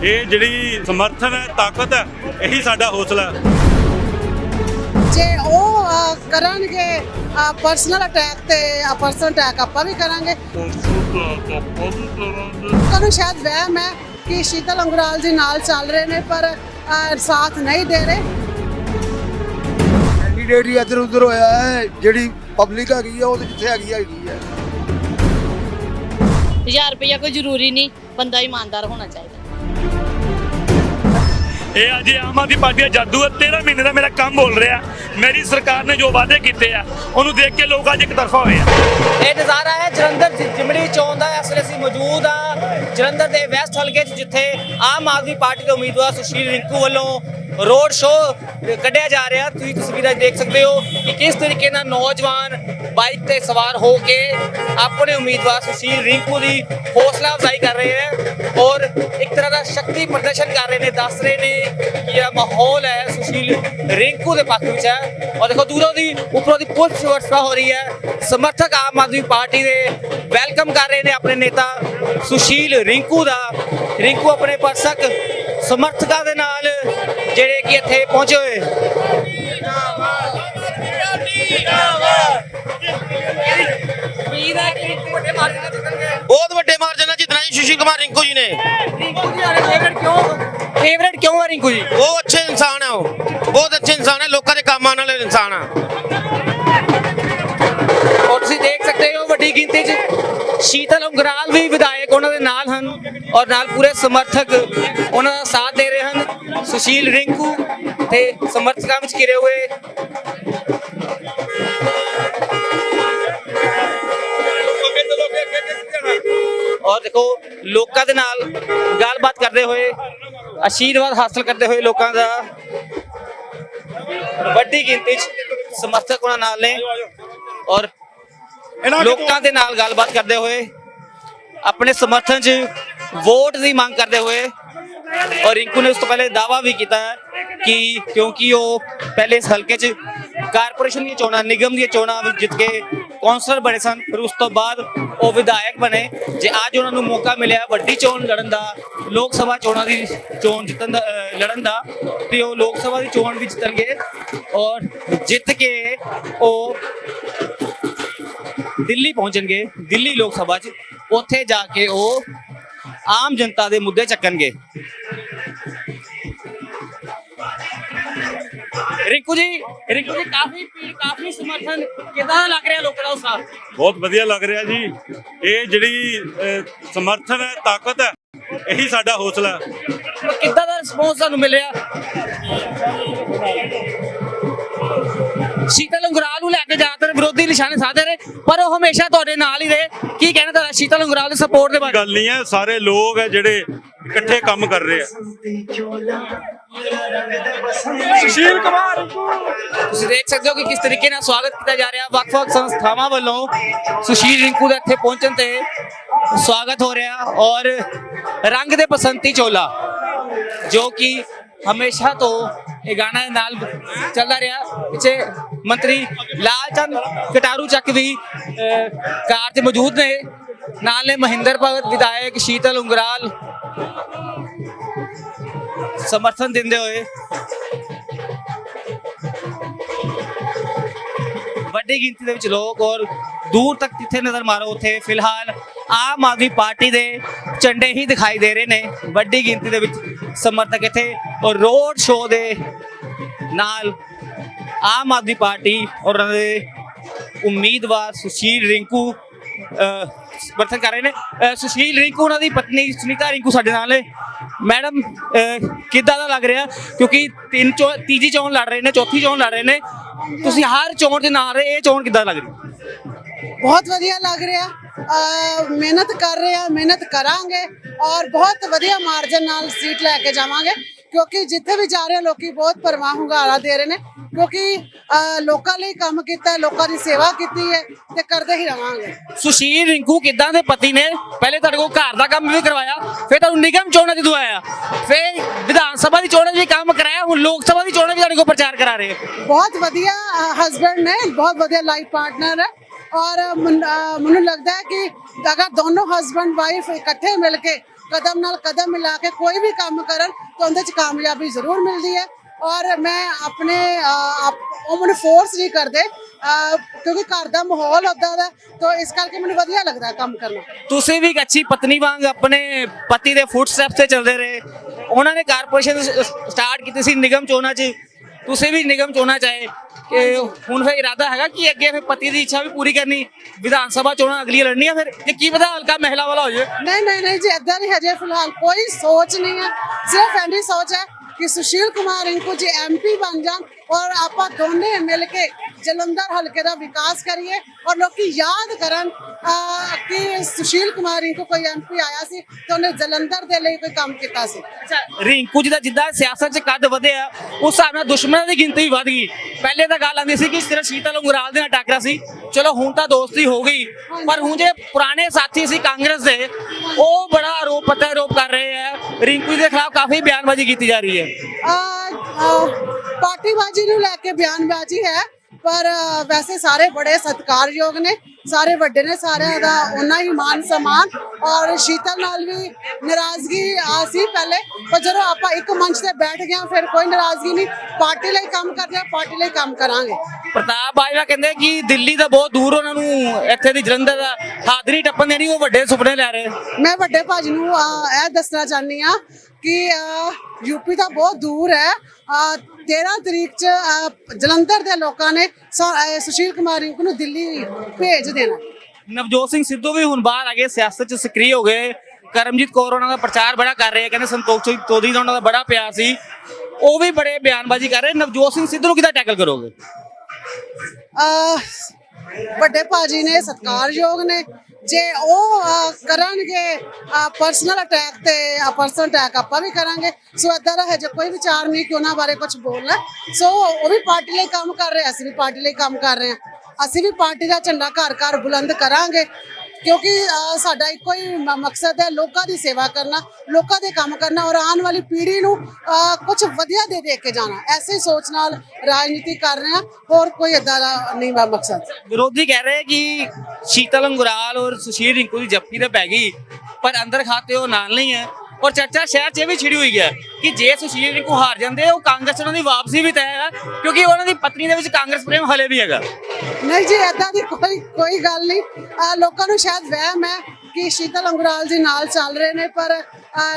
ਇਹ ਜਿਹੜੀ ਸਮਰਥਨ ਹੈ ਤਾਕਤ ਹੈ ਇਹੀ ਸਾਡਾ ਹੌਸਲਾ ਹੈ। ਜੇ ਉਹ ਅ, ਕਰਨਗੇ ਪਰਸਨਲ ਅਟੈਕ ਤੇ ਪਰਸਨਲ ਅਟੈਕ ਆਪਾਂ ਵੀ ਕਰਾਂਗੇ। ਤੁਹਾਨੂੰ ਸ਼ਾਇਦ ਵਹਿਮ ਹੈ ਕਿ ਸ਼ੀਤਲ ਅੰਗਰਾਲ ਜੀ ਨਾਲ ਚੱਲ ਰਹੇ ਨੇ ਪਰ ਸਾਥ ਨਹੀਂ ਦੇ ਰਹੇ। ਕੈਂਡੀਡੇਟ ਹੀ ਇੱਧਰ ਉੱਧਰ ਹੋਇਆ ਹੈ ਜਿਹੜੀ ਪਬਲਿਕ ਹੈਗੀ ਆ ਉਹ ਤੇ ਜਿੱਥੇ ਹੈਗੀ ਹੈਗੀ ਹੈ 1000 ਰੁਪਇਆ ਕੋਈ ਜ਼ਰੂਰੀ ਨਹੀਂ ਬੰਦਾ ਇਮਾਨਦਾਰ ਹੋਣਾ ਚਾਹੀਦਾ। ਇਹ ਅੱਜ ਆਮ ਆਦਮੀ ਪਾਰਟੀ ਦਾ ਜਾਦੂ ਹੈ 13 ਮਹੀਨੇ ਦਾ ਮੇਰਾ ਕੰਮ ਬੋਲ ਰਿਹਾ। ਮੇਰੀ ਸਰਕਾਰ ਨੇ ਜੋ ਵਾਅਦੇ ਕੀਤੇ ਆ, ਉਹਨੂੰ ਦੇਖ ਕੇ ਲੋਕ ਅੱਜ ਇੱਕ ਤਰਫਾ ਹੋਏ ਆ। ਇਹ ਨਜ਼ਾਰਾ ਹੈ ਜਲੰਧਰ ਜਿ- ਜਿਮਣੀ ਚੌਂਕ ਦਾ, ਇਸ ਵੇਲੇ ਅਸੀਂ ਮੌਜੂਦ ਆ। ਜਲੰਧਰ ਦੇ ਵੈਸਟ ਹਲਕੇ 'ਚ, ਜਿੱਥੇ ਆਮ ਆਦਮੀ ਪਾਰਟੀ ਦੇ ਉਮੀਦਵਾਰ ਸੁਸ਼ੀਲ ਰਿੰਕੂ ਵੱਲੋਂ ਰੋਡ ਸ਼ੋਅ ਕੱਢਿਆ ਜਾ ਰਿਹਾ। ਤੁਸੀਂ ਤਸਵੀਰਾਂ ਦੇਖ ਸਕਦੇ ਹੋ ਕਿ ਕਿਸ ਤਰੀਕੇ ਨਾਲ ਨੌਜਵਾਨ ਬਾਈਕ ਤੇ ਸਵਾਰ ਹੋ ਕੇ ਆਪਣੇ ਉਮੀਦਵਾਰ ਸੁਸ਼ੀਲ ਰਿੰਕੂ ਦੀ ਹੌਸਲਾ ਅਫਜ਼ਾਈ ਕਰ ਰਹੇ ਹੈ ਔਰ ਇੱਕ ਤਰ੍ਹਾਂ ਦਾ ਸ਼ਕਤੀ ਪ੍ਰਦਰਸ਼ਨ ਕਰ ਰਹੇ ਨੇ, ਦੱਸ ਰਹੇ ਨੇ ਕਿ ਇਹ ਮਾਹੌਲ ਹੈ ਸੁਸ਼ੀਲ ਰਿੰਕੂ ਦੇ ਪੱਖ ਵਿੱਚ ਹੈ। ਔਰ ਦੇਖੋ, ਦੂਰੋਂ ਦੀ ਉੱਪਰੋਂ ਦੀ ਪੁਲਿਸ ਵਰਸਾ ਹੋ ਰਹੀ ਹੈ। ਸਮਰਥਕ ਆਮ ਆਦਮੀ ਪਾਰਟੀ ਦੇ ਵੈਲਕਮ ਕਰ ਰਹੇ ਨੇ ਆਪਣੇ ਨੇਤਾ ਸੁਸ਼ੀਲ ਰਿੰਕੂ ਦਾ। ਰਿੰਕੂ ਆਪਣੇ ਪਰਸਕ ਸਮਰਥਕਾਂ ਦੇ ਨਾਲ ਜਿਹੜੇ ਕਿ ਇੱਥੇ ਪਹੁੰਚੇ ਹੋਏ। ਬਹੁਤ ਵੱਡੇ ਮਾਰਜਨ ਨਾਲ ਜਿੱਤਣਾ ਜੀ ਸੁਸ਼ੀਲ ਕੁਮਾਰ ਰਿੰਕੂ ਜੀ ਨੇ। ਰਿੰਕੂ ਜੀ ਆਰੇ ਫੇਵਰਟ ਕਿਉਂ ਫੇਵਰਟ ਕਿਉਂ ਹੈ ਰਿੰਕੂ ਜੀ? ਬਹੁਤ ਅੱਛੇ ਇਨਸਾਨ ਹੈ ਉਹ। ਬਹੁਤ ਅੱਛੇ ਇਨਸਾਨ ਹੈ ਲੋਕਾਂ ਦੇ ਕੰਮ ਆਉਣ ਵਾਲੇ ਇਨਸਾਨ ਆ। ਸ਼ੀਤਲ ਉਂਗਰਾਲ ਵੀ ਵਿਧਾਇਕ ਉਹਨਾਂ ਦੇ ਨਾਲ ਹਨ ਔਰ ਨਾਲ ਪੂਰੇ ਸਮਰਥਕ ਉਹਨਾਂ ਦਾ ਸਾਥ ਦੇ ਰਹੇ ਹਨ। ਸੁਸ਼ੀਲ ਰਿੰਕੂ ਤੇ ਸਮਰਥਕਾਂ ਵਿੱਚ ਘਿਰੇ ਹੋਏ ਔਰ ਦੇਖੋ, ਲੋਕਾਂ ਦੇ ਨਾਲ ਗੱਲਬਾਤ ਕਰਦੇ ਹੋਏ, ਆਸ਼ੀਰਵਾਦ ਹਾਸਲ ਕਰਦੇ ਹੋਏ ਲੋਕਾਂ ਦਾ ਵੱਡੀ ਗਿਣਤੀ 'ਚ ਸਮਰਥਕ ਉਹਨਾਂ ਨਾਲ ਨੇ ਔਰ ਲੋਕਾਂ ਦੇ ਨਾਲ ਗੱਲਬਾਤ ਕਰਦੇ ਹੋਏ, ਆਪਣੇ ਸਮਰਥਨ 'ਚ ਵੋਟ ਦੀ ਮੰਗ ਕਰਦੇ ਹੋਏ, ਔਰ ਰਿੰਕੂ ਨੇ ਉਸ ਤੋਂ ਪਹਿਲੇ ਦਾਵਾ ਵੀ ਕੀਤਾ ਕਿ ਕਿਉਂਕਿ ਉਹ ਪਹਿਲੇ ਇਸ ਹਲਕੇ 'ਚ ਕਾਰਪੋਰੇਸ਼ਨ ਦੀਆਂ ਚੋਣਾਂ, ਨਿਗਮ ਦੀਆਂ ਚੋਣਾਂ ਵਿੱਚ ਜਿੱਤ ਕੇ ਕੌਂਸਲਰ ਬਣੇ ਸਨ, ਫਿਰ ਉਸ ਤੋਂ ਬਾਅਦ ਉਹ ਵਿਧਾਇਕ ਬਣੇ। ਜੇ ਅੱਜ ਉਹਨਾਂ ਨੂੰ ਮੌਕਾ ਮਿਲਿਆ ਵੱਡੀ ਚੋਣ ਲੜਨ ਦਾ, ਲੋਕ ਸਭਾ ਚੋਣਾਂ ਦੀ ਚੋਣ ਜਿੱਤਣ ਦਾ ਲੜਨ ਦਾ, ਤੇ ਉਹ ਲੋਕ ਸਭਾ ਦੀ ਚੋਣ ਵੀ ਜਿੱਤਣਗੇ, ਔਰ ਜਿੱਤ ਕੇ ਉਹ ਦਿੱਲੀ ਪਹੁੰਚਣਗੇ ਦਿੱਲੀ ਲੋਕ ਸਭਾ 'ਚ ਉੱਥੇ ਜਾ ਕੇ ਉਹ ਆਮ ਜਨਤਾ ਦੇ ਮੁੱਦੇ ਚੱਕਣਗੇ। ਰਿੰਕੂ ਜੀ ਰਿੰਕੂ ਜੀ ਕਾਫੀ ਭੀੜ ਕਾਫੀ ਸਮਰਥਨ ਕਿਦਾਂ ਲੱਗ ਰਿਹਾ ਲੋਕਾਂ ਦਾ ਉਤਸ਼ਾਹ? ਬਹੁਤ ਵਧੀਆ ਲੱਗ ਰਿਹਾ ਜੀ। ਇਹ ਜਿਹੜੀ ਸਮਰਥਨ ਹੈ ਤਾਕਤ ਹੈ ਇਹੀ ਸਾਡਾ ਹੌਸਲਾ ਹੈ। ਕਿੱਦਾਂ ਦਾ ਰਿਸਪੌਂਸ ਤੁਹਾਨੂੰ ਮਿਲ ਰਿਹਾ? ਸ਼ੀਤਲ ਅੰਗਰਾਲ ਨੂੰ ਲੈ ਕੇ ਜ਼ਿਆਦਾਤਰ ਵਿਰੋਧੀ ਨਿਸ਼ਾਨੇ ਸਾਧੇ ਰਹੇ ਪਰ ਉਹ ਹਮੇਸ਼ਾ ਤੁਹਾਡੇ ਨਾਲ ਹੀ ਰਹੇ। ਕੀ ਕਹਿਣਾ ਤੁਹਾਡਾ ਸ਼ੀਤਲ ਅੰਗਰਾਲ ਦੇ ਸਪੋਰਟ ਦੇ ਬਾਰੇ? ਗੱਲ ਨਹੀਂ ਹੈ ਸਾਰੇ ਲੋਕ ਹੈ ਜਿਹੜੇ ਇਕੱਠੇ ਕੰਮ ਕਰ ਰਹੇ ਆ। ਸੁਸ਼ੀਲ ਕੁਮਾਰ। ਤੁਸੀਂ ਦੇਖ ਸਕਦੇ ਹੋ ਕਿ ਕਿਸ ਤਰੀਕੇ ਨਾਲ ਸਵਾਗਤ ਕੀਤਾ ਜਾ ਰਿਹਾ। ਵੱਖ-ਵੱਖ ਸੰਸਥਾਵਾਂ ਵੱਲੋਂ ਸੁਸ਼ੀਲ ਰਿੰਕੂ ਦੇ ਇੱਥੇ ਪਹੁੰਚਣ ਤੇ ਸਵਾਗਤ ਹੋ ਰਿਹਾ ਔਰ ਰੰਗ ਦੇ ਬਸੰਤੀ ਚੋਲਾ ਜੋ ਕਿ ਹਮੇਸ਼ਾ ਤੋਂ ਇਹ ਗਾਣਾ ਦੇ ਨਾਲ ਚੱਲਦਾ ਰਿਹਾ। ਪਿੱਛੇ ਮੰਤਰੀ ਲਾਲਚੰਦ ਕਟਾਰੂ ਚੱਕ ਵੀ ਕਾਰ 'ਚ ਮੌਜੂਦ ਨੇ। ਨਾਲ ਨੇ ਮਹਿੰਦਰ ਭਗਤ, ਵਿਧਾਇਕ ਸ਼ੀਤਲ ਉਂਗਰਾਲ। ਸਮਰਥਨ ਦਿੰਦੇ ਹੋਏ। ਵੱਡੀ ਗਿਣਤੀ ਦੇ ਵਿੱਚ ਲੋਕ ਔਰ ਦੂਰ ਤੱਕ ਜਿੱਥੇ ਨਜ਼ਰ ਮਾਰੋ, ਉੱਥੇ ਫਿਲਹਾਲ ਆਮ ਆਦਮੀ ਪਾਰਟੀ ਦੇ ਝੰਡੇ ਹੀ ਦਿਖਾਈ ਦੇ ਰਹੇ ਨੇ। ਵੱਡੀ ਗਿਣਤੀ ਦੇ ਵਿੱਚ ਸਮਰਥਕ ਇੱਥੇ ਔਰ ਰੋਡ ਸ਼ੋਅ ਦੇ ਨਾਲ ਆਮ ਆਦਮੀ ਪਾਰਟੀ ਔਰ ਉਹਨਾਂ ਦੇ ਉਮੀਦਵਾਰ ਸੁਸ਼ੀਲ ਰਿੰਕੂ ਸਮਰਥਨ ਕਰ ਰਹੇ ਨੇ। ਸੁਸ਼ੀਲ ਰਿੰਕੂ, ਉਹਨਾਂ ਦੀ ਪਤਨੀ ਸੁਨੀਤਾ ਰਿੰਕੂ ਸਾਡੇ ਨਾਲ ਨੇ। ਮੈਡਮ ਕਿੱਦਾਂ ਦਾ ਲੱਗ ਰਿਹਾ? ਕਿਉਂਕਿ ਤਿੰਨ ਚੋ, ਤੀਜੀ ਚੋਣ ਲੜ ਰਹੇ ਨੇ, ਚੌਥੀ ਚੋਣ ਲੜ ਰਹੇ ਨੇ। ਤੁਸੀਂ ਹਰ ਚੋਣ ਦੇ ਨਾਲ ਰਹੇ ਇਹ ਚੋਣ ਕਿੱਦਾਂ ਲੱਗ ਰਹੀ? ਬਹੁਤ ਵਧੀਆ ਲੱਗ ਰਿਹਾ। ਮਿਹਨਤ ਕਰ ਰਹੇ ਆ, ਮਿਹਨਤ ਕਰਾਂਗੇ ਔਰ ਬਹੁਤ ਵਧੀਆ ਮਾਰਜਨ ਨਾਲ ਸੀਟ ਲੈ ਕੇ ਜਾਵਾਂਗੇ। ਕਿਉਂਕਿ ਜਿੱਥੇ ਵੀ ਜਾ ਰਹੇ ਲੋਕੀ ਬਹੁਤ ਪਰਵਾਹ ਹੁੰਗਾਰਾ ਦੇ ਰਹੇ ਨੇ। ਕਿਉਂਕਿ ਲੋਕਾਂ ਲਈ ਕੰਮ ਕੀਤਾ ਹੈ ਲੋਕਾਂ ਦੀ ਸੇਵਾ ਕੀਤੀ ਹੈ ਤੇ ਕਰਦੇ ਹੀ ਰਵਾਂਗੇ। ਸੁਸ਼ੀਲ ਰਿੰਕੂ ਕਿੱਦਾਂ ਦੇ ਪਤੀ ਨੇ? ਪਹਿਲੇ ਤੁਹਾਡੇ ਕੋਲ ਘਰ ਦਾ ਕੰਮ ਵੀ ਕਰਵਾਇਆ ਫਿਰ ਤੁਹਾਨੂੰ ਨਿਗਮ ਚੋਣਾਂ 'ਚ ਦਵਾਇਆ ਫਿਰ ਵਿਧਾਨ ਸਭਾ ਦੀ ਚੋਣਾਂ 'ਚ ਵੀ ਕੰਮ ਕਰਾਇਆ ਹੁਣ ਲੋਕ ਸਭਾ ਦੀ ਚੋਣਾਂ 'ਚ ਵੀ ਤੁਹਾਡੇ ਕੋਲ ਪ੍ਰਚਾਰ ਕਰਾ ਰਹੇ ਬਹੁਤ ਵਧੀਆ ਹਸਬੰਡ ਨੇ ਬਹੁਤ ਵਧੀਆ ਲਾਈਫ ਪਾਰਟਨਰ ਹੈ। ਔਰ ਮੈਨੂੰ ਲੱਗਦਾ ਹੈ ਕਿ ਅਗਰ ਦੋਨੋਂ ਹਸਬੰਡ ਵਾਈਫ ਇਕੱਠੇ ਮਿਲ ਕੇ ਕਦਮ ਨਾਲ ਕਦਮ ਮਿਲਾ ਕੇ ਕੋਈ ਵੀ ਕੰਮ ਕਰਨ ਤਾਂ ਉਹਦੇ ਚ ਕਾਮਯਾਬੀ ਜ਼ਰੂਰ ਮਿਲਦੀ ਹੈ। ਔਰ ਮੈਂ ਆਪਣੇ ਉਹ ਮੈਨੂੰ ਫੋਰਸ ਨਹੀਂ ਕਰਦੇ ਕਿਉਂਕਿ ਘਰ ਦਾ ਮਾਹੌਲ ਉਦਾਂ ਦਾ ਤਾਂ ਇਸ ਕਰਕੇ ਮੈਨੂੰ ਵਧੀਆ ਲੱਗਦਾ ਕੰਮ ਕਰਨਾ। ਤੁਸੀਂ ਵੀ ਇੱਕ ਅੱਛੀ ਪਤਨੀ ਵਾਂਗ ਆਪਣੇ ਪਤੀ ਦੇ ਫੁੱਟਸਟੈਪਸ ਤੇ ਚੱਲਦੇ ਰਹੇ। ਉਹਨਾਂ ਨੇ ਕਾਰਪੋਰੇਸ਼ਨ ਸਟਾਰਟ ਕੀਤੀ ਸੀ ਨਿਗਮ ਚੋਣਾਂ 'ਚ। ਤੁਸੀਂ ਵੀ ਨਿਗਮ ਚੋਣਾਂ ਚਾਹੇ ਕਿ ਹੁਣ ਫਿਰ ਇਰਾਦਾ ਹੈਗਾ ਕਿ ਅੱਗੇ ਫਿਰ ਪਤੀ ਦੀ ਇੱਛਾ ਵੀ ਪੂਰੀ ਕਰਨੀ, ਵਿਧਾਨ ਸਭਾ ਚੋਣਾਂ ਅਗਲੀ ਲੜਨੀਆਂ ਫਿਰ ਕਿ ਕੀ ਪਤਾ ਹਲਕਾ ਮਹਿਲਾ ਵਾਲਾ ਹੋ ਜਾਵੇ। ਨਹੀਂ ਨਹੀਂ ਨਹੀਂ, ਜੀ ਏਦਾਂ ਨਹੀਂ ਹਜੇ ਫਿਲਹਾਲ ਕੋਈ ਸੋਚ ਨਹੀਂ ਹੈ। ਸਿਰਫ ਐਂਡੀ ਸੋਚ ਹੈ ਕਿ ਸੁਸ਼ੀਲ ਕੁਮਾਰ ਰਿੰਕੂ ਜੀ ਐਮਪੀ ਬਣ ਜਾਣ ਔਰ ਆਪਾਂ ਦੋਨੇ ਮਿਲ ਕੇ ਜਲੰਧਰ ਹਲਕੇ ਦਾ ਵਿਕਾਸ ਕਰੀਏ ਔਰ ਲੋਕੀ ਯਾਦ ਕਰਨ ਕਿ ਸੁਸ਼ੀਲ ਕੁਮਾਰ ਰਿੰਕੂ ਕੋਈ ਐਮਪੀ ਆਇਆ ਸੀ ਤੇ ਉਹਨੇ ਜਲੰਧਰ ਦੇ ਲਈ ਕੋਈ ਕੰਮ ਕੀਤਾ ਸੀ। ਰਿੰਕੂ ਜੀ ਦਾ ਜਿੱਦਾਂ ਸਿਆਸਤ 'ਚ ਕੱਦ ਵਧਿਆ ਉਸ ਹਿਸਾਬ ਨਾਲ ਦੁਸ਼ਮਣਾਂ ਦੀ ਗਿਣਤੀ ਵੀ ਵਧ ਗਈ। ਪਹਿਲੇ ਤਾਂ ਗੱਲ ਆਉਂਦੀ ਸੀ ਕਿ ਸਿਰਫ ਸ਼ੀਤਲ ਅੰਗੁਰਾਲ ਦੇ ਨਾਲ ਟੱਕਰਾ ਸੀ। ਚਲੋ ਹੁਣ ਤਾਂ ਦੋਸਤੀ ਹੋ ਗਈ ਪਰ ਹੁਣ ਜੇ ਪੁਰਾਣੇ ਸਾਥੀ ਸੀ ਕਾਂਗਰਸ ਦੇ ਉਹ ਬੜਾ ਆਰੋਪ ਪ੍ਰਤਿਆਰੋਪ ਕਰ ਰਹੇ ਹੈ ਰਿੰਕੂ ਦੇ ਖਿਲਾਫ ਕਾਫੀ ਬਿਆਨਬਾਜ਼ੀ ਕੀਤੀ ਜਾ ਰਹੀ ਹੈ। ਪਾਰਟੀਬਾਜ਼ੀ ਨੂੰ ਲੈ ਕੇ ਬਿਆਨਬਾਜ਼ੀ ਹੈ ਪਰ ਵੈਸੇ ਸਾਰੇ ਬੜੇ ਸਤਿਕਾਰਯੋਗ ਨੇ। ਸਾਰੇ ਵੱਡੇ ਨੇ ਸਾਰਿਆਂ ਦਾ ਉਹਨਾਂ ਹੀ ਮਾਨ ਸਨਮਾਨ ਔਰ ਸ਼ੀਤਲ ਨਾਲ ਵੀ ਨਾਰਾਜ਼ਗੀ ਆ ਸੀ ਪਹਿਲੇ ਪਰ ਜਦੋਂ ਆਪਾਂ ਇੱਕ ਮੰਚ ਤੇ ਬੈਠ ਗਏ ਫਿਰ ਕੋਈ ਨਾਰਾਜ਼ਗੀ ਨਹੀਂ। ਪਾਰਟੀ ਲਈ ਕੰਮ ਕਰਦੇ ਹਾਂ ਪਾਰਟੀ ਲਈ ਕੰਮ ਕਰਾਂਗੇ। ਪ੍ਰਤਾਪ ਬਾਜਵਾ ਕਹਿੰਦੇ ਕਿ ਦਿੱਲੀ ਦਾ ਬਹੁਤ ਦੂਰ ਉਹਨਾਂ ਨੂੰ ਇੱਥੇ ਦੀ ਜਲੰਧਰ ਦਾ ਹਾਦਰੀ ਟੱਪਣ ਦੇਣੀ ਉਹ ਵੱਡੇ ਸੁਪਨੇ ਲੈ ਰਹੇ। ਮੈਂ ਵੱਡੇ ਭਾਜੀ ਨੂੰ ਇਹ ਦੱਸਣਾ ਚਾਹੁੰਦੀ ਆ ਕਿ ਯੂਪੀ ਤਾਂ ਬਹੁਤ ਦੂਰ ਹੈ। ਅਹ, 13 ਤਰੀਕ ਚ ਜਲੰਧਰ ਦੇ ਲੋਕਾਂ ਨੇ ਸੁਸ਼ੀਲ ਕੁਮਾਰ ਨੂੰ ਦਿੱਲੀ ਭੇਜ ਦੇਣਾ। ਨਵਜੋਤ ਸਿੰਘ ਸਿੱਧੂ ਵੀ ਹੁਣ ਬਾਹਰ ਆ ਗਏ ਸਿਆਸਤ 'ਚ ਸਕਰੀ ਹੋ ਗਏ। ਕਰਮਜੀਤ ਕੌਰ ਉਹਨਾਂ ਦਾ ਪ੍ਰਚਾਰ ਬੜਾ ਕਰ ਰਹੇ ਆ ਕਹਿੰਦੇ ਸੰਤੋਖ ਸਿੰਘ ਤੋਦੀ ਦਾ ਉਹਨਾਂ ਦਾ ਬੜਾ ਪਿਆਰ ਸੀ। ਉਹ ਵੀ ਬੜੇ ਬਿਆਨਬਾਜ਼ੀ ਕਰ ਰਹੇ। ਨਵਜੋਤ ਸਿੰਘ ਸਿੱਧੂ ਨੂੰ ਕਿੱਦਾਂ ਟੈਕਲ ਕਰੋਗੇ? ਵੱਡੇ ਭਾਜੀ ਨੇ ਸਤਿਕਾਰਯੋਗ ਨੇ। ਜੇ ਉਹ ਕਰਨਗੇ ਪਰਸਨਲ ਅਟੈਕ ਤੇ ਪਰਸਨਲ ਅਟੈਕ ਆਪਾਂ ਵੀ ਕਰਾਂਗੇ। ਸੋ ਏਦਾਂ ਦਾ ਹੈ ਜੇ ਕੋਈ ਵਿਚਾਰ ਨਹੀਂ ਕਿ ਉਹਨਾਂ ਬਾਰੇ ਕੁਝ ਬੋਲਣਾ। ਸੋ ਉਹ ਵੀ ਪਾਰਟੀ ਲਈ ਕੰਮ ਕਰ ਰਹੇ ਅਸੀਂ ਵੀ ਪਾਰਟੀ ਲਈ ਕੰਮ ਕਰ ਰਹੇ ਹਾਂ ਅਸੀਂ ਵੀ ਪਾਰਟੀ ਦਾ ਝੰਡਾ ਘਰ ਘਰ ਬੁਲੰਦ ਕਰਾਂਗੇ, ਕਿਉਂਕਿ ਸਾਡਾ ਇੱਕੋ ਹੀ ਮ- ਮਕਸਦ ਹੈ ਲੋਕਾਂ ਦੀ ਸੇਵਾ ਕਰਨਾ, ਲੋਕਾਂ ਦੇ ਕੰਮ ਕਰਨਾ ਔਰ ਆਉਣ ਵਾਲੀ ਪੀੜ੍ਹੀ ਨੂੰ ਕੁਝ ਵਧੀਆ ਦੇ ਦੇ ਕੇ ਜਾਣਾ। ਐਸੇ ਸੋਚ ਨਾਲ ਰਾਜਨੀਤੀ ਕਰ ਰਹੇ ਹਾਂ, ਹੋਰ ਕੋਈ ਏਦਾਂ ਦਾ ਨਹੀਂ ਵਾ ਮਕਸਦ। ਵਿਰੋਧੀ ਕਹਿ ਰਹੇ ਕਿ ਸ਼ੀਤਲ ਅੰਗੁਰਾਲ ਔਰ ਸੁਸ਼ੀਲ ਰਿੰਕੂ ਦੀ ਜੱਫੀ ਤਾਂ ਪੈ ਗਈ, ਪਰ ਅੰਦਰ ਖਾਤੇ ਉਹ ਨਾਲ ਨਹੀਂ ਹੈ। ਔਰ ਚਰਚਾ ਸ਼ਹਿਰ 'ਚ ਇਹ ਵੀ ਛਿੜੀ ਹੋਈ ਹੈ ਕਿ ਜੇ ਸੁਸ਼ੀਲ ਰਿੰਕੂ ਹਾਰ ਜਾਂਦੇ ਉਹ ਕਾਂਗਰਸ ਉਹਨਾਂ ਦੀ ਵਾਪਸੀ ਵੀ ਤੈਅ ਹੈ ਕਿਉਂਕਿ ਉਹਨਾਂ ਦੀ ਪਤਨੀ ਦੇ ਵਿੱਚ ਕਾਂਗਰਸ ਪ੍ਰੇਮ ਹਲੇ ਵੀ ਹੈਗਾ। ਨਹੀਂ ਜੀ ਏਦਾਂ ਦੀ ਕੋਈ ਕੋਈ ਗੱਲ ਨਹੀਂ। ਲੋਕਾਂ ਨੂੰ ਸ਼ਾਇਦ ਵਹਿਮ ਹੈ ਕਿ ਸ਼ੀਤਲ ਅੰਗੁਰਾਲ ਜੀ ਨਾਲ ਚੱਲ ਰਹੇ ਨੇ ਪਰ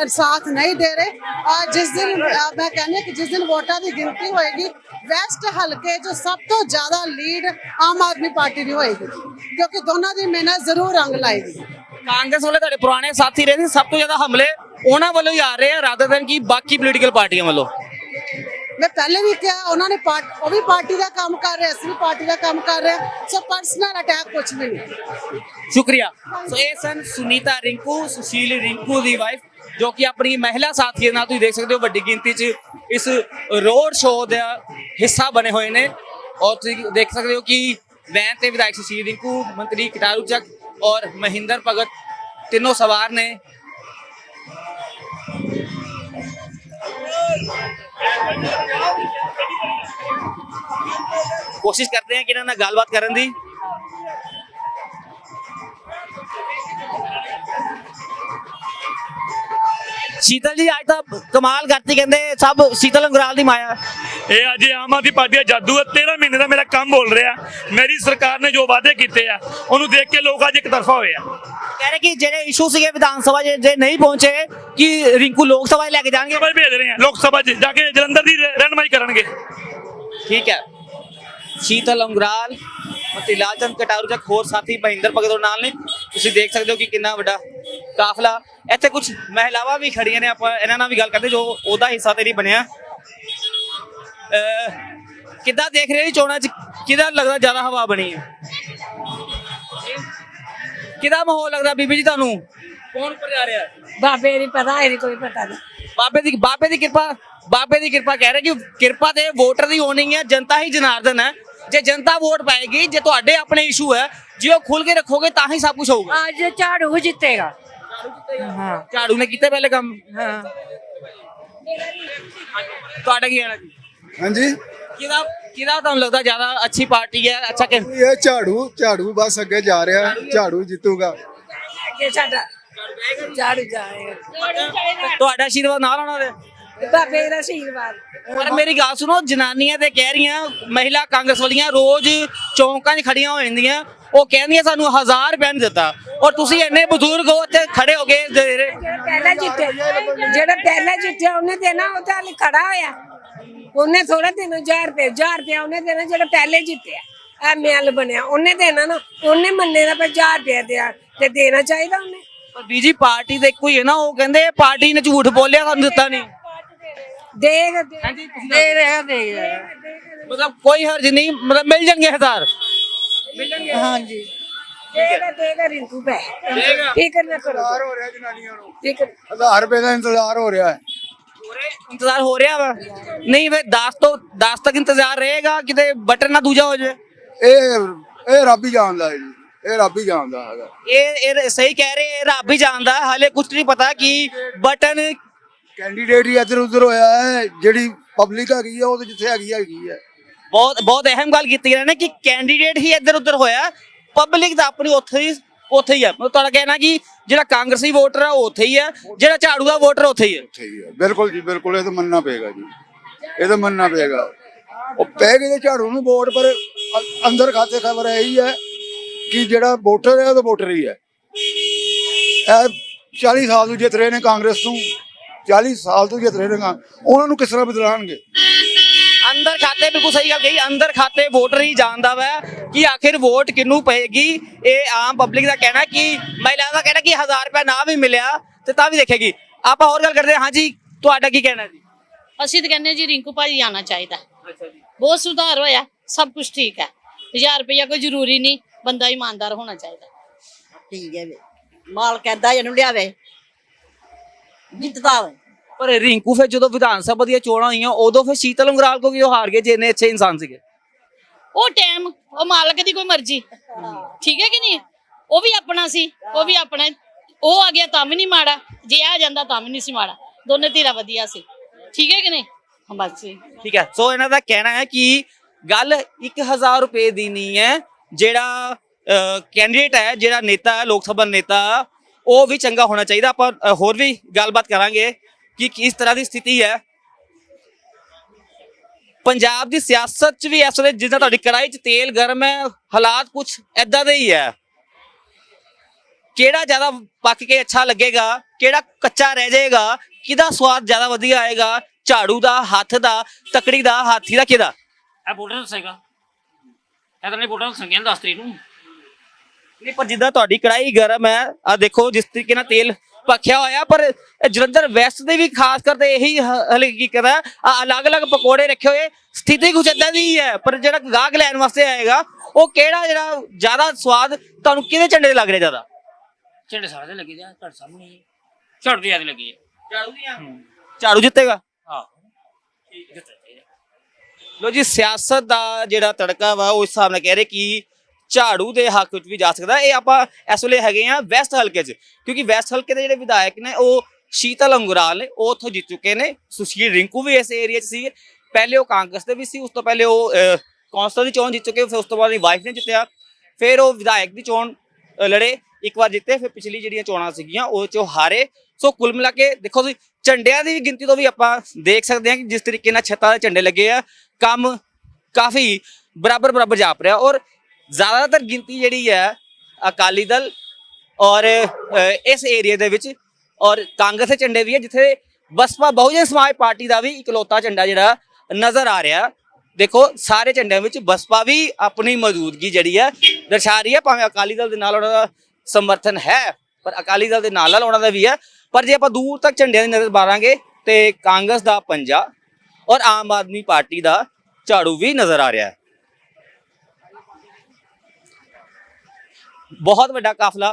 ਸਾਥ ਨਹੀਂ ਦੇ ਰਹੇ। ਅਹ ਜਿਸ ਦਿਨ ਮੈਂ ਕਹਿੰਦੀ ਕਿ ਜਿਸ ਦਿਨ ਵੋਟਾਂ ਦੀ ਗਿਣਤੀ ਹੋਏਗੀ ਵੈਸਟ ਹਲਕੇ 'ਚ ਸਭ ਤੋਂ ਜ਼ਿਆਦਾ ਲੀਡ ਆਮ ਆਦਮੀ ਪਾਰਟੀ ਦੀ ਹੋਏਗੀ ਕਿਉਂਕਿ ਦੋਨਾਂ ਦੀ ਮਿਹਨਤ ਜ਼ਰੂਰ ਰੰਗ ਲਾਏਗੀ। ਕਾਂਗਰਸ ਵਾਲੇ ਤੁਹਾਡੇ ਪੁਰਾਣੇ ਸਾਥੀ ਰਹੇ ਸੀ ਸਭ ਤੋਂ ਜ਼ਿਆਦਾ ਹਮਲੇ ਉਹਨਾਂ ਵੱਲੋਂ ਹੀ ਆ ਰਹੇ ਆ ਰਾਦਰ ਦਨ ਕਿ ਬਾਕੀ ਪੋਲੀਟੀਕਲ ਪਾਰਟੀਆਂ ਵੱਲੋਂ। ਮੈਂ ਪਹਿਲੇ ਵੀ ਕਿਹਾ ਉਹਨਾਂ ਨੇ ਪਾਰਟ ਉਹ ਵੀ ਪਾਰਟੀ ਦਾ ਕੰਮ ਕਰ ਰਹੇ ਅਸੀਂ ਵੀ ਪਾਰਟੀ ਦਾ ਕੰਮ ਕਰ ਰਹੇ ਸੋ ਪਰਸਨਲ ਅਟੈਕ ਕੁਝ ਵੀ ਨਹੀਂ। ਸ਼ੁਕਰੀਆ। ਸੋ ਇਹ ਸਨ ਸੁਨੀਤਾ ਰਿੰਕੂ ਸੁਸ਼ੀਲ ਰਿੰਕੂ ਦੀ ਵਾਈਫ ਜੋ ਕਿ ਆਪਣੀ ਮਹਿਲਾ ਸਾਥੀਆਂ ਨਾਲ ਤੁਸੀਂ ਦੇਖ ਸਕਦੇ ਹੋ ਵੱਡੀ ਗਿਣਤੀ 'ਚ ਇਸ ਰੋਡ ਸ਼ੋਅ ਦਾ ਹਿੱਸਾ ਬਣੇ ਹੋਏ ਨੇ। ਔਰ ਤੁਸੀਂ ਦੇਖ ਸਕਦੇ ਹੋ ਕਿ ਵੈਨ ਤੇ ਵਿਧਾਇਕ ਸੁਸ਼ੀਲ ਰਿੰਕੂ ਮੰਤਰੀ ਕਟਾਰੂ ਚੱਕ ਔਰ ਮਹਿੰਦਰ ਭਗਤ ਤਿੰਨੋਂ ਸਵਾਰ ਨੇ। ਕੋਸ਼ਿਸ਼ ਕਰਦੇ ਹਾਂ ਕਿ ਇਹਨਾਂ ਨਾਲ ਗੱਲਬਾਤ ਕਰਨ ਦੀ। ਸ਼ੀਤਲ ਜੀ ਅੱਜ ਤਾਂ ਕਮਾਲ ਕਰਤੀ ਕਹਿੰਦੇ ਸਭ ਸ਼ੀਤਲ ਅੰਗਰਾਲ ਦੀ ਮਾਇਆ। ਇਹ ਅੱਜ ਆਮ ਆਦਮੀ ਪਾਰਟੀ ਦਾ ਜਾਦੂ ਹੈ। 13 ਮਹੀਨੇ ਦਾ ਮੇਰਾ ਕੰਮ ਬੋਲ ਰਿਹਾ। ਮੇਰੀ ਸਰਕਾਰ ਨੇ ਜੋ ਵਾਅਦੇ ਕੀਤੇ ਆ ਉਹਨੂੰ ਦੇਖ ਕੇ ਲੋਕ ਅੱਜ ਇੱਕ ਤਰਫਾ ਹੋਏ ਆ। ਕਹਿ ਰਹੇ ਕਿ ਜਿਹੜੇ ਇਸ਼ੂ ਸੀਗੇ ਵਿਧਾਨ ਸਭਾ ਜੇ ਨਹੀਂ ਪਹੁੰਚੇ ਕਿ ਰਿੰਕੂ ਲੋਕ ਸਭਾ ਲੈ ਕੇ ਜਾਣਗੇ? ਭੇਜ ਰਹੇ ਆ ਲੋਕ ਸਭਾ ਜਾ ਕੇ ਜਲੰਧਰ ਦੀ ਰਹਿਨਮਾਈ ਕਰਨਗੇ। ਠੀਕ ਹੈ। ਸ਼ੀਤਲ ਅੰਗਰਾਲ ਮਤੀ ਲਾਲਚੰਦ ਕਟਾਰੂ ਜਾਂ ਹੋਰ ਸਾਥੀ ਮਹਿੰਦਰ ਭਗਤ ਨਾਲ ਨੇ। ਤੁਸੀਂ ਦੇਖ ਸਕਦੇ ਹੋ ਕਿ ਕਿੰਨਾ ਵੱਡਾ ਕਾਫਲਾ ਇੱਥੇ ਕੁਝ ਮਹਿਲਾਵਾਂ ਵੀ ਖੜੀਆਂ ਨੇ ਆਪਾਂ ਇਹਨਾਂ ਨਾਲ ਵੀ ਗੱਲ ਕਰਦੇ ਜੋ ਉਹਦਾ ਹਿੱਸਾ ਤੇ ਨਹੀਂ ਬਣਿਆ। ਕਿੱਦਾਂ ਦੇਖ ਰਹੇ ਹੋ ਚੋਣਾਂ 'ਚ? ਕਿਹਦਾ ਲੱਗਦਾ ਜ਼ਿਆਦਾ ਹਵਾ ਬਣੀ ਹੈ? ਕਿਹਦਾ ਮਾਹੌਲ ਲੱਗਦਾ ਬੀਬੀ ਜੀ ਤੁਹਾਨੂੰ? ਕੌਣ ਉੱਪਰ ਜਾ ਰਿਹਾ? ਬਾਬੇ ਦੀ ਪਤਾ ਹੈ ਕੋਈ ਪਤਾ ਨਹੀਂ। ਬਾਬੇ ਦੀ ਬਾਬੇ ਦੀ ਕਿਰਪਾ ਬਾਬੇ ਦੀ ਕਿਰਪਾ ਕਹਿ ਰਹੇ ਕਿ ਕਿਰਪਾ ਤੇ ਵੋਟਰ ਦੀ ਹੋਣੀ ਹੈ ਜਨਤਾ ਹੀ ਜਨਾਰਦਨ ਹੈ। ਜੇ ਜਨਤਾ ਵੋਟ ਪਾਏਗੀ ਜੇ ਤੁਹਾਡੇ ਆਪਣੇ ਇਸ਼ੂ ਹੈ ਜੇ ਉਹ ਖੁੱਲ ਕੇ ਰੱਖੋਗੇ ਤਾਂ ਹੀ ਸਭ ਕੁਝ ਹੋਊਗਾ। ਅੱਜ ਝਾੜੂ ਜਿੱਤੇਗਾ। ਹਾਂ। ਝਾੜੂ ਨੇ ਕੀਤੇ ਪਹਿਲੇ ਕੰਮ? ਹਾਂ। ਤੁਹਾਡਾ ਕੀ ਕਹਿਣਾ ਜੀ? ਹਾਂਜੀ। ਕਿਹਦਾ ਕਿਹਦਾ ਤੁਹਾਨੂੰ ਲੱਗਦਾ ਜ਼ਿਆਦਾ ਅੱਛੀ ਪਾਰਟੀ ਹੈ? ਅੱਛਾ ਕਿ ਇਹ ਝਾੜੂ ਝਾੜੂ ਬਸ ਅੱਗੇ ਜਾ ਰਿਹਾ ਝਾੜੂ ਜਿੱਤੂਗਾ। ਅੱਗੇ ਸਾਡਾ ਝਾੜੂ ਜਾਏਗਾ ਤੁਹਾਡਾ ਆਸ਼ੀਰਵਾਦ ਨਾਲ ਉਹਨਾਂ ਦੇ? ਬਾਬੇ ਦਾ ਆਸ਼ੀਰਵਾਦ ਪਰ ਮੇਰੀ ਗੱਲ ਸੁਣੋ ਜਨਾਨੀਆਂ ਤੇ ਕਹਿ ਰਹੀਆਂ ਮਹਿਲਾ ਕਾਂਗਰਸ ਵਾਲੀਆਂ ਰੋਜ਼ ਚੌਂਕਾਂ 'ਚ ਖੜੀਆਂ ਹੋ ਜਾਂਦੀਆਂ। ਉਹ ਕਹਿੰਦੀਆਂ ਸਾਨੂੰ 1000 ਰੁਪਏ ਨਹੀਂ ਦਿੱਤਾ। ਔਰ ਤੁਸੀਂ ਇੰਨੇ ਬਜ਼ੁਰਗ ਹੋ ਤੇ ਖੜੇ ਹੋ ਗਏ ਦੇ ਪਹਿਲਾਂ ਜਿਹੜਾ ਪਹਿਲਾਂ ਜਿੱਤਿਆ ਉਹਨੇ ਦੇਣਾ ਉਹ ਤਾਂ ਹਾਲੇ ਖੜਾ ਹੋਇਆ। ਉਹਨੇ ਥੋੜਾ ਦੇਣਾ 1000 ਰੁਪਏ 1000 ਰੁਪਏ ਉਹਨੇ ਦੇਣਾ ਜਿਹੜਾ ਪਹਿਲੇ ਜਿੱਤਿਆ ਐਮਐਲ ਬਣਿਆ ਉਹਨੇ ਦੇਣਾ ਨਾ ਉਹਨੇ ਮੰਨੇ ਦਾ 1000 ਰੁਪਏ ਦਿਆ ਤੇ ਦੇਣਾ ਚਾਹੀਦਾ ਉਹਨੇ। ਪਰ ਬੀਜੀ ਪਾਰਟੀ ਤੇ ਇੱਕੋ ਹੀ ਨਾ ਉਹ ਕਹਿੰਦੇ ਪਾਰਟੀ ਨੇ ਝੂਠ ਬੋਲਿਆ ਸਾਨੂੰ ਦਿੱਤਾ ਨਹੀਂ ਦੇਖ ਦੇ ਰਿਹਾ ਦੇ ਮਤਲਬ ਕੋਈ ਹਰਜ ਨਹੀਂ ਮਤਲਬ ਮਿਲ ਜਾਣਗੇ 1000 ਹਾਂਜੀ। ਦੇਗਾ ਦੇਗਾ ਰਿੰਕੂ ਪੈ ਫਿਕਰ ਨਾ ਕਰੋ। ਹੋ ਰਿਹਾ ਜਨਾਨੀਆਂ ਨੂੰ। ਫਿਕਰ 1000 ਰੁਪਏ ਦਾ ਇੰਤਜ਼ਾਰ ਹੋ ਰਿਹਾ ਹੈ। ਇੰਤਜ਼ਾਰ ਹੋ ਰਿਹਾ ਵਾ? ਨਹੀਂ ਵੇ 10 ਤੋਂ 10 ਤੱਕ ਇੰਤਜ਼ਾਰ ਰਹੇਗਾ ਕਿਤੇ ਬਟਨ ਨਾ ਦੂਜਾ ਹੋ ਜਾਵੇ? ਇਹ ਇਹ ਰੱਬ ਹੀ ਜਾਣਦਾ ਹੈ ਜੀ। ਇਹ ਰੱਬ ਹੀ ਜਾਣਦਾ ਹੈਗਾ। ਇਹ ਇਹ ਸਹੀ ਕਹਿ ਰਹੇ ਇਹ ਰੱਬ ਹੀ ਜਾਣਦਾ। ਹੈ, ਹਾਲੇ ਕੁਝ ਨਹੀਂ ਪਤਾ ਕਿ ਬਟਨ ਕੈਂਡੀਡੇਟ ਹੀ ਇੱਧਰ ਉੱਧਰ ਹੋਇਆ ਹੈ ਜਿਹੜੀ ਪਬਲਿਕ ਹੈਗੀ ਹੈ ਉਹ ਤੇ ਜਿੱਥੇ ਹੈਗੀ ਹੈਗੀ ਹੈ ਬਹੁਤ ਬਹੁਤ ਅਹਿਮ ਗੱਲ ਕੀਤੀ ਇਹਨਾਂ ਨੇ ਕਿ ਕੈਂਡੀਡੇਟ ਹੀ ਇੱਧਰ ਉੱਧਰ ਹੋਇਆ। ਪਬਲਿਕ ਤਾਂ ਆਪਣੀ ਉੱਥੇ ਹੀ ਉੱਥੇ ਹੀ ਹੈ ਮਤਲਬ ਤੁਹਾਡਾ ਕਹਿਣਾ ਕਿ ਜਿਹੜਾ ਕਾਂਗਰਸੀ ਵੋਟਰ ਹੈ ਉਹ ਉੱਥੇ ਹੀ ਹੈ ਜਿਹੜਾ ਝਾੜੂ ਦਾ ਵੋਟਰ ਉੱਥੇ ਹੀ ਹੈ ਉੱਥੇ ਹੀ ਹੈ ਬਿਲਕੁਲ ਜੀ, ਬਿਲਕੁਲ। ਇਹ ਤਾਂ ਮੰਨਣਾ ਪਏਗਾ ਜੀ। ਇਹ ਤਾਂ ਮੰਨਣਾ ਪਏਗਾ। ਉਹ ਪੈ ਗਏ ਝਾੜੂ ਨੂੰ ਵੋਟ, ਪਰ ਅੰਦਰ ਖਾਤੇ ਖਬਰ ਇਹੀ ਹੈ ਕਿ ਜਿਹੜਾ ਵੋਟਰ ਹੈ, ਉਹ ਤਾਂ ਵੋਟਰ ਹੀ ਹੈ। ਇਹ 40 ਸਾਲ ਤੋਂ ਜਿੱਤ ਰਹੇ ਨੇ ਕਾਂਗਰਸ ਤੋਂ। 40 ਸਾਲ ਤੋਂ ਜਿੱਤ ਰਹੇ ਨੇ ਉਹਨਾਂ ਨੂੰ ਕਿਸ ਤਰ੍ਹਾਂ ਬਦਲਾਣਗੇ ਅੰਦਰ ਖਾਤੇ ਬਿਲਕੁਲ ਸਹੀ ਗੱਲ ਕਹੀ ਅੰਦਰ ਖਾਤੇ ਵੋਟਰ ਹੀ ਜਾਣਦਾ ਵਾ ਕਿ ਆਖਿਰ ਵੋਟ ਕਿਹਨੂੰ ਪਏਗੀ? ਇਹ ਆਮ ਪਬਲਿਕ ਦਾ ਕਹਿਣਾ ਕਿ ਮਹਿਲਾ ਦਾ ਕਹਿਣਾ ਕਿ 1000 ਰੁਪਏ ਨਾ ਵੀ ਮਿਲਿਆ ਤੇ ਤਾਂ ਵੀ ਦੇਖੇਗੀ। ਆਪਾਂ ਹੋਰ ਗੱਲ ਕਰਦੇ ਹਾਂ। ਹਾਂਜੀ ਤੁਹਾਡਾ ਕੀ ਕਹਿਣਾ ਜੀ? ਅਸੀਂ ਤਾਂ ਕਹਿੰਦੇ ਜੀ ਰਿੰਕੂ ਭਾਜੀ ਆਣਾ ਚਾਹੀਦਾ। ਅੱਛਾ ਜੀ। ਬਹੁਤ ਸੁਧਾਰ ਹੋਇਆ ਸਭ ਕੁਝ ਠੀਕ ਹੈ। 1000 ਰੁਪਇਆ ਕੋਈ ਜ਼ਰੂਰੀ ਨਹੀਂ ਬੰਦਾ ਇਮਾਨਦਾਰ ਹੋਣਾ ਚਾਹੀਦਾ। ਠੀਕ ਹੈ ਵੇ। ਮਾਲਕ ਏਦਾਂ ਇਹਨੂੰ ਲਿਆਵੇ। ਜਿੱਤਦਾ ਵੇ ਪਰ ਰਿੰਕੂ ਫਿਰ ਜਦੋਂ ਵਿਧਾਨ ਸਭਾ ਦੀਆਂ ਚੋਣਾਂ ਹੋਈਆਂ ਉਦੋਂ ਫਿਰ ਸ਼ੀਤਲ ਉਂਗਰਾਲ ਕੋ ਉਹ ਹਾਰ ਗਏ ਜਿੰਨੇ ਅੱਛੇ ਇਨਸਾਨ ਸੀਗੇ? ਉਹ ਟਾਈਮ ਉਹ ਮਾਲਕ ਦੀ ਕੋਈ ਮਰਜ਼ੀ। ਠੀਕ ਹੈ ਕਿ ਨਹੀਂ? ਉਹ ਵੀ ਆਪਣਾ ਸੀ ਉਹ ਵੀ ਆਪਣਾ। ਉਹ ਆ ਗਿਆ ਤਾਂ ਵੀ ਨਹੀਂ ਮਾੜਾ। ਜੇ ਆ ਜਾਂਦਾ ਤਾਂ ਵੀ ਨਹੀਂ ਸੀ ਮਾੜਾ। ਦੋਨੇ ਧੀਰਾ ਵਧੀਆ ਸੀ। ਠੀਕ ਹੈ ਕਿ ਨਹੀਂ? ਹਾਂ ਬਸ ਜੀ। ਠੀਕ ਹੈ। ਸੋ ਇਹਨਾਂ ਦਾ ਕਹਿਣਾ ਹੈ ਕਿ ਗੱਲ 1000 ਰੁਪਏ ਦੀ ਨਹੀਂ ਹੈ ਜਿਹੜਾ ਕੈਂਡੀਡੇਟ ਹੈ ਜਿਹੜਾ ਨੇਤਾ ਹੈ ਲੋਕ ਸਭਾ ਨੇਤਾ ਉਹ ਵੀ ਚੰਗਾ ਹੋਣਾ ਚਾਹੀਦਾ। ਆਪਾਂ ਹੋਰ ਵੀ ਗੱਲਬਾਤ ਕਰਾਂਗੇ। ਕਿ ਕਿਸ ਤਰ੍ਹਾਂ ਦੀ ਸਥਿਤੀ ਹੈ। ਪੰਜਾਬ ਦੀ ਸਿਆਸਤ 'ਚ ਵੀ ਇਸ ਵੇਲੇ ਜਿੱਦਾਂ ਤੁਹਾਡੀ ਕੜਾਈ 'ਚ ਤੇਲ ਗਰਮ ਹੈ, ਹਾਲਾਤ ਕੁਝ ਐਦਾਂ ਦੇ ਹੀ ਹੈ। ਕਿਹੜਾ ਜ਼ਿਆਦਾ ਪੱਕ ਕੇ ਅੱਛਾ ਲੱਗੇਗਾ, ਕਿਹੜਾ ਕੱਚਾ ਰਹਿ ਜਾਏਗਾ, ਕਿਹਦਾ ਸਵਾਦ ਜ਼ਿਆਦਾ ਵਧੀਆ ਆਏਗਾ, ਝਾੜੂ ਦਾ, ਹੱਥ ਦਾ, ਤਕੜੀ ਦਾ, ਹਾਥੀ ਦਾ ਕਿਹਦਾ? ਇਹ ਬੋਲਣਾ ਦੱਸੇਗਾ ਇਹ ਤਾਂ ਨਹੀਂ ਬੋਲਣਾ ਦੱਸਣਗੇ 10 ਤਰੀਕ ਨੂੰ। ਨਹੀਂ ਪਰ ਜਿੱਦਾਂ ਤੁਹਾਡੀ ਕੜਾਈ ਗਰਮ ਹੈ ਆ ਦੇਖੋ ਜਿਸ ਤਰੀਕੇ ਨਾਲ ਤੇਲ ਪੱਖਿਆ ਹੋਇਆ ਪਰ ਇਹ ਜਲੰਧਰ ਵੈਸਟ ਦੇ ਵੀ ਖਾਸ ਕਰਕੇ ਇਹੀ ਹ- ਹਲੇ ਕੀ ਕਹਦਾ ਆ ਅਲੱਗ-ਅਲੱਗ ਪਕੌੜੇ ਰੱਖੇ ਹੋਏ ਸਥਿਤੀ ਕੁਝ ਏਦਾਂ ਦੀ ਹੈ ਪਰ ਜਿਹੜਾ ਗਾਹਕ ਲੈਣ ਵਾਸਤੇ ਆਏਗਾ ਉਹ ਕਿਹੜਾ ਜਿਹੜਾ ਜ਼ਿਆਦਾ ਸਵਾਦ ਤੁਹਾਨੂੰ ਕਿਹਦੇ ਝੰਡੇ ਤੇ ਲੱਗ ਰਿਹਾ ਜ਼ਿਆਦਾ? ਝੰਡੇ ਸਾਰੇ ਦੇ ਲੱਗੇ ਜਾ ਤੁਹਾਡੇ ਸਾਹਮਣੇ ਹੀ ਝੜ ਦੀ ਯਾਦ ਲੱਗੀ ਹੈ ਝਾੜੂ ਦੀਆਂ? ਝਾੜੂ ਜਿੱਤੇਗਾ? ਹੈ। ਲੋ ਜੀ ਸਿਆਸਤ ਦਾ ਜਿਹੜਾ ਤੜਕਾ ਵਾ ਉਹ ਇਸ ਹਿਸਾਬ ਨਾਲ ਕਹਿ ਰਹੇ ਕਿ ਝਾੜੂ ਦੇ ਹੱਕ ਵਿੱਚ ਵੀ ਜਾ ਸਕਦਾ। ਇਹ ਆਪਾਂ ਇਸ ਵੇਲੇ ਹੈਗੇ ਆ ਵੈਸਟ ਹਲਕੇ 'ਚ ਕਿਉਂਕਿ ਵੈਸਟ ਹਲਕੇ ਦੇ ਜਿਹੜੇ ਵਿਧਾਇਕ ਨੇ ਉਹ ਸ਼ੀਤਲ ਅੰਗੁਰਾਲ ਨੇ ਉਹ ਉੱਥੋਂ ਜਿੱਤ ਚੁੱਕੇ ਨੇ। ਸੁਸ਼ੀਲ ਰਿੰਕੂ ਵੀ ਇਸ ਏਰੀਆ 'ਚ ਸੀ। ਪਹਿਲੇ ਉਹ ਕਾਂਗਰਸ ਦੇ ਵੀ ਸੀ ਉਸ ਤੋਂ ਪਹਿਲੇ ਉਹ ਅਹ, ਕੌਂਸਲ ਦੀ ਚੋਣ ਜਿੱਤ ਚੁੱਕੇ ਫਿਰ ਉਸ ਤੋਂ ਬਾਅਦ ਵਾਈਫ ਨੇ ਜਿੱਤਿਆ। ਫਿਰ ਉਹ ਵਿਧਾਇਕ ਦੀ ਚੋਣ ਲੜੇ। ਇੱਕ ਵਾਰ ਜਿੱਤੇ ਫਿਰ ਪਿਛਲੀ ਜਿਹੜੀਆਂ ਚੋਣਾਂ ਸੀਗੀਆਂ ਉਹ 'ਚੋਂ ਹਾਰੇ। ਸੋ ਕੁੱਲ ਮਿਲਾ ਕੇ ਦੇਖੋ ਤੁਸੀਂ ਝੰਡਿਆਂ ਦੀ ਗਿਣਤੀ ਤੋਂ ਵੀ ਆਪਾਂ ਦੇਖ ਸਕਦੇ ਹਾਂ ਕਿ ਜਿਸ ਤਰੀਕੇ ਨਾਲ ਛੱਤਾਂ ਦੇ ਝੰਡੇ ਲੱਗੇ ਆ। ਕੰਮ ਕਾਫੀ ਬਰਾਬਰ ਬਰਾਬਰ ਜਾਪ ਰਿਹਾ ਔਰ ਜ਼ਿਆਦਾਤਰ ਗਿਣਤੀ ਜਿਹੜੀ ਹੈ ਅਕਾਲੀ ਦਲ ਔਰ ਇਸ ਏਰੀਆ ਦੇ ਵਿੱਚ ਔਰ ਕਾਂਗਰਸ ਦੇ ਝੰਡੇ ਵੀ ਹੈ, ਜਿੱਥੇ ਬਸਪਾ ਬਹੁਜਨ ਸਮਾਜ ਪਾਰਟੀ ਦਾ ਵੀ ਇਕਲੌਤਾ ਝੰਡਾ ਜਿਹੜਾ ਨਜ਼ਰ ਆ ਰਿਹਾ। ਦੇਖੋ, ਸਾਰੇ ਝੰਡਿਆਂ ਵਿੱਚ ਬਸਪਾ ਵੀ ਆਪਣੀ ਮੌਜੂਦਗੀ ਜਿਹੜੀ ਹੈ ਦਰਸਾ ਰਹੀ ਹੈ, ਭਾਵੇਂ ਅਕਾਲੀ ਦਲ ਦੇ ਨਾਲ ਉਹਨਾਂ ਦਾ ਸਮਰਥਨ ਹੈ, ਪਰ ਅਕਾਲੀ ਦਲ ਦੇ ਨਾਲ ਨਾਲ ਉਹਨਾਂ ਦਾ ਵੀ ਹੈ। ਪਰ ਜੇ ਆਪਾਂ ਦੂਰ ਤੱਕ ਝੰਡਿਆਂ ਦੀ ਨਜ਼ਰ ਮਾਰਾਂਗੇ, ਤੇ ਕਾਂਗਰਸ ਦਾ ਪੰਜਾ ਔਰ ਆਮ ਆਦਮੀ ਪਾਰਟੀ ਦਾ ਝਾੜੂ ਵੀ ਨਜ਼ਰ ਆ ਰਿਹਾ ਹੈ। ਬਹੁਤ ਵੱਡਾ ਕਾਫਲਾ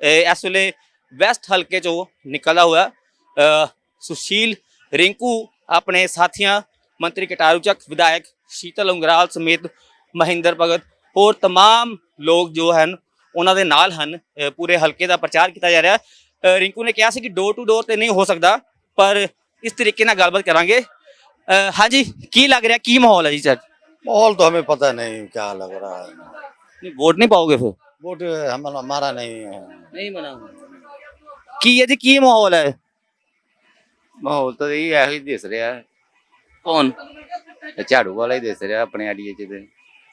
ਅਹ, ਇਸ ਵੇਲੇ ਵੈਸਟ ਹਲਕੇ ਚੋਂ ਨਿਕਲਦਾ ਹੋਇਆ ਅਹ, ਸੁਸ਼ੀਲ ਰਿੰਕੂ ਆਪਣੇ ਸਾਥੀਆਂ ਮੰਤਰੀ ਕਟਾਰੂ ਚੱਕ ਵਿਧਾਇਕ ਸ਼ੀਤਲ ਉਂਗਰਾਲ ਸਮੇਤ ਮਹਿੰਦਰ ਭਗਤ ਹੋਰ तमाम ਲੋਕ ਜੋ ਹਨ ਉਹਨਾਂ ਦੇ ਨਾਲ ਹਨ ਅਹ, ਪੂਰੇ ਹਲਕੇ ਦਾ ਪ੍ਰਚਾਰ ਕੀਤਾ ਜਾ ਰਿਹਾ ਹੈ ਅਹ, ਰਿੰਕੂ ਨੇ ਕਿਹਾ ਸੀ ਕਿ ਡੋਰ ਟੂ ਡੋਰ ਤੇ ਨਹੀਂ ਹੋ ਸਕਦਾ ਪਰ ਇਸ ਤਰੀਕੇ ਨਾਲ ਗੱਲਬਾਤ ਕਰਾਂਗੇ ਅਹ, ਹਾਂਜੀ ਕੀ ਲੱਗ ਰਿਹਾ ਕੀ ਮਾਹੌਲ ਹੈ ਜੀ ਸਰ माहौल तो हमें पता नहीं क्या लग रहा है ਨਹੀਂ ਵੋਟ ਨਹੀਂ ਪਾਓਗੇ ਫਿਰ वोट हम हमारा नहीं है ਨਹੀਂ ਮਨਾ ਕੀ ਹੈ ਜੀ ਕੀ ਮਾਹੌਲ ਹੈ ਮਾਹੌਲ ਤਾਂ ਇਹ ਇਹੋ ਹੀ ਦਿਸ ਰਿਹਾ ਹੈ। ਕੌਣ ਇਹ ਝਾੜੂ ਵਾਲਾ ਹੀ ਦਿਸ ਰਿਹਾ ਆਪਣੇ ਏਰੀਏ 'ਚ ਤੇ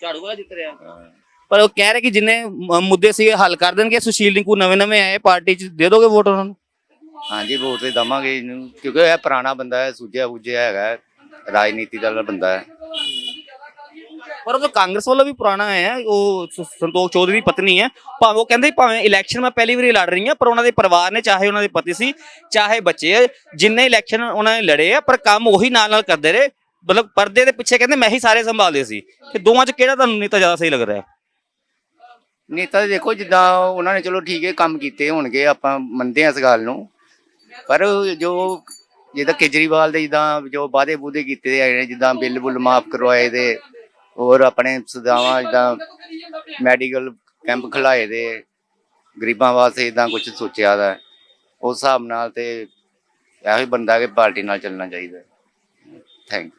ਝਾੜੂ ਵਾਲਾ ਜਿੱਤ ਰਿਹਾ ਹਾਂ। ਪਰ ਉਹ ਕਹਿ ਰਹੇ ਕਿ ਜਿੰਨੇ ਮ- ਮੁੱਦੇ ਸੀ ਹੱਲ ਕਰ ਦੇਣਗੇ ਸੁਸ਼ੀਲ ਰਿੰਕੂ ਨਵੇਂ ਨਵੇਂ ਆਏ ਪਾਰਟੀ 'ਚ ਦੇ ਦੋਗੇ ਵੋਟ ਉਹਨਾਂ ਨੂੰ ਹਾਂਜੀ ਵੋਟ ਤੇ ਦਵਾਂਗੇ ਇਹਨੂੰ ਕਿਉਂਕਿ ਇਹ ਪੁਰਾਣਾ ਬੰਦਾ ਹੈ ਸੁਝਿਆ ਬੁੱਝਿਆ ਹੈਗਾ ਹੈ, ਰਾਜਨੀਤੀ ਦਾ ਬੰਦਾ ਹੈ ਪਰ ਉਹ ਤਾਂ ਕਾਂਗਰਸ ਵੱਲੋਂ ਵੀ ਪੁਰਾਣਾ ਹੈ ਉਹ ਸ- ਸੰਤੋਖ ਚੌਧਰੀ ਦੀ ਪਤਨੀ ਹੈ ਭਾਵੇਂ ਉਹ ਕਹਿੰਦੇ ਭਾਵੇਂ ਇਲੈਕਸ਼ਨ ਮੈਂ ਪਹਿਲੀ ਵਾਰੀ ਲੜ ਰਹੀ ਹਾਂ ਪਰ ਉਹਨਾਂ ਦੇ ਪਰਿਵਾਰ ਨੇ ਚਾਹੇ ਉਹਨਾਂ ਦੇ ਪਤੀ ਸੀ ਚਾਹੇ ਬੱਚੇ ਆ, ਜਿੰਨੇ ਇਲੈਕਸ਼ਨ ਉਹਨਾਂ ਨੇ ਲੜੇ ਆ ਪਰ ਕੰਮ ਉਹੀ ਨਾਲ ਨਾਲ ਕਰਦੇ ਰਹੇ ਮਤਲਬ ਪਰਦੇ ਦੇ ਪਿੱਛੇ ਕਹਿੰਦੇ ਮੈਂ ਹੀ ਸਾਰੇ ਸੰਭਾਲਦੇ ਸੀ ਕਿ ਦੋਵਾਂ 'ਚ ਕਿਹੜਾ ਤੁਹਾਨੂੰ ਨੇਤਾ ਜ਼ਿਆਦਾ ਸਹੀ ਲੱਗ ਰਿਹਾ? ਨੇਤਾ ਤਾਂ ਦੇਖੋ ਜਿੱਦਾਂ ਉਹਨਾਂ ਨੇ ਚਲੋ ਠੀਕ ਹੈ ਕੰਮ ਕੀਤੇ ਹੋਣਗੇ ਆਪਾਂ ਮੰਨਦੇ ਹਾਂ ਇਸ ਗੱਲ ਨੂੰ ਪਰ ਜੋ ਜਿੱਦਾਂ ਕੇਜਰੀਵਾਲ ਦੇ ਜਿੱਦਾਂ ਜੋ ਵਾਅਦੇ ਬੂਦੇ ਕੀਤੇ ਹੈਗੇ ਨੇ ਜਿੱਦਾਂ ਬਿੱਲ ਬੁੱਲ ਮਾਫ ਕਰਵਾਏ ਦੇ ਹੋਰ ਆਪਣੇ ਸੁਦਾਵਾਂ ਜਿੱਦਾਂ ਮੈਡੀਕਲ ਕੈਂਪ ਖਲਾਏ ਦੇ ਗਰੀਬਾਂ ਵਾਸਤੇ ਇਦਾਂ ਕੁਝ ਸੋਚਿਆ ਦਾ ਉਸ ਹਿਸਾਬ ਨਾਲ ਤੇ ਇਹੋ ਹੀ ਬੰਦਾ ਕਿ ਪਾਰਟੀ ਨਾਲ ਚੱਲਣਾ ਚਾਹੀਦਾ ਥੈਂਕ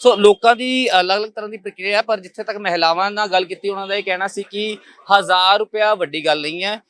ਸੋ ਲੋਕਾਂ ਦੀ ਅਲੱਗ-ਅਲੱਗ ਤਰ੍ਹਾਂ ਦੀ ਪ੍ਰਕਿਰਿਆ ਹੈ ਪਰ ਜਿੱਥੇ ਤੱਕ ਮਹਿਲਾਵਾਂ ਨਾਲ ਗੱਲ ਕੀਤੀ ਉਹਨਾਂ ਦਾ ਇਹ ਕਹਿਣਾ ਸੀ ਕਿ 1000 ਰੁਪਇਆ ਵੱਡੀ ਗੱਲ ਨਹੀਂ ਹੈ।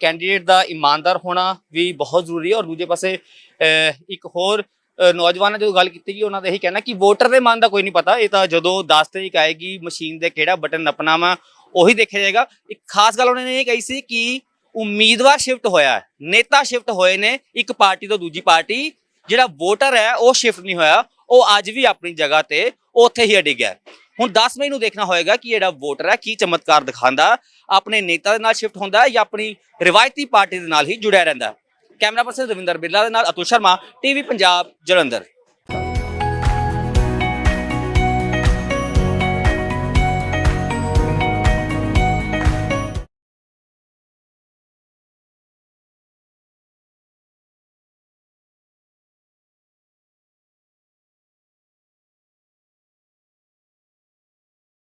ਕੈਂਡੀਡੇਟ ਦਾ ਇਮਾਨਦਾਰ ਹੋਣਾ ਵੀ ਬਹੁਤ ਜ਼ਰੂਰੀ ਹੈ। ਔਰ ਦੂਜੇ ਪਾਸੇ ਅਹ, ਇੱਕ ਹੋਰ ਨੌਜਵਾਨਾਂ ਜਦੋਂ ਗੱਲ ਕੀਤੀ ਗਈ, ਉਹਨਾਂ ਦਾ ਇਹੀ ਕਹਿਣਾ ਕਿ ਵੋਟਰ ਦੇ ਮਨ ਦਾ ਕੋਈ ਨਹੀਂ ਪਤਾ। ਇਹ ਤਾਂ ਜਦੋਂ 10 ਤਰੀਕ ਆਏਗੀ, ਮਸ਼ੀਨ ਦੇ ਕਿਹੜਾ ਬਟਨ ਨੱਪਣਾ ਵਾ ਉਹੀ ਦੇਖਿਆ ਜਾਏਗਾ। ਇੱਕ ਖਾਸ ਗੱਲ ਉਹਨਾਂ ਨੇ ਇਹ ਕਹੀ ਸੀ ਕਿ ਉਮੀਦਵਾਰ ਸ਼ਿਫਟ ਹੋਇਆ ਹੈ, ਨੇਤਾ ਸ਼ਿਫਟ ਹੋਏ ਨੇ, ਇੱਕ ਪਾਰਟੀ ਤੋਂ ਦੂਜੀ ਪਾਰਟੀ। ਜਿਹੜਾ ਵੋਟਰ ਹੈ, ਉਹ ਸ਼ਿਫਟ ਨਹੀਂ ਹੋਇਆ, ਉਹ ਅੱਜ ਵੀ ਆਪਣੀ ਜਗ੍ਹਾ ਤੇ ਉੱਥੇ ਹੀ ਅੜਿਗ ਹੈ। ਹੁਣ 10 ਮਈ ਨੂੰ ਦੇਖਣਾ ਹੋਏਗਾ ਕਿ ਜਿਹੜਾ ਵੋਟਰ ਹੈ, ਕੀ ਚਮਤਕਾਰ ਦਿਖਾਉਂਦਾ। ਆਪਣੇ ਨੇਤਾ ਦੇ ਨਾਲ ਸ਼ਿਫਟ ਹੁੰਦਾ ਜਾਂ ਆਪਣੀ ਰਿਵਾਇਤੀ ਪਾਰਟੀ ਦੇ ਨਾਲ ਹੀ ਜੁੜਿਆ ਰਹਿੰਦਾ ਕੈਮਰਾ ਪਰਸਨ ਰਵਿੰਦਰ ਬਿਰਲਾ ਦੇ ਨਾਲ ਅਤੁਲ ਸ਼ਰਮਾ ਟੀਵੀ ਪੰਜਾਬ ਜਲੰਧਰ।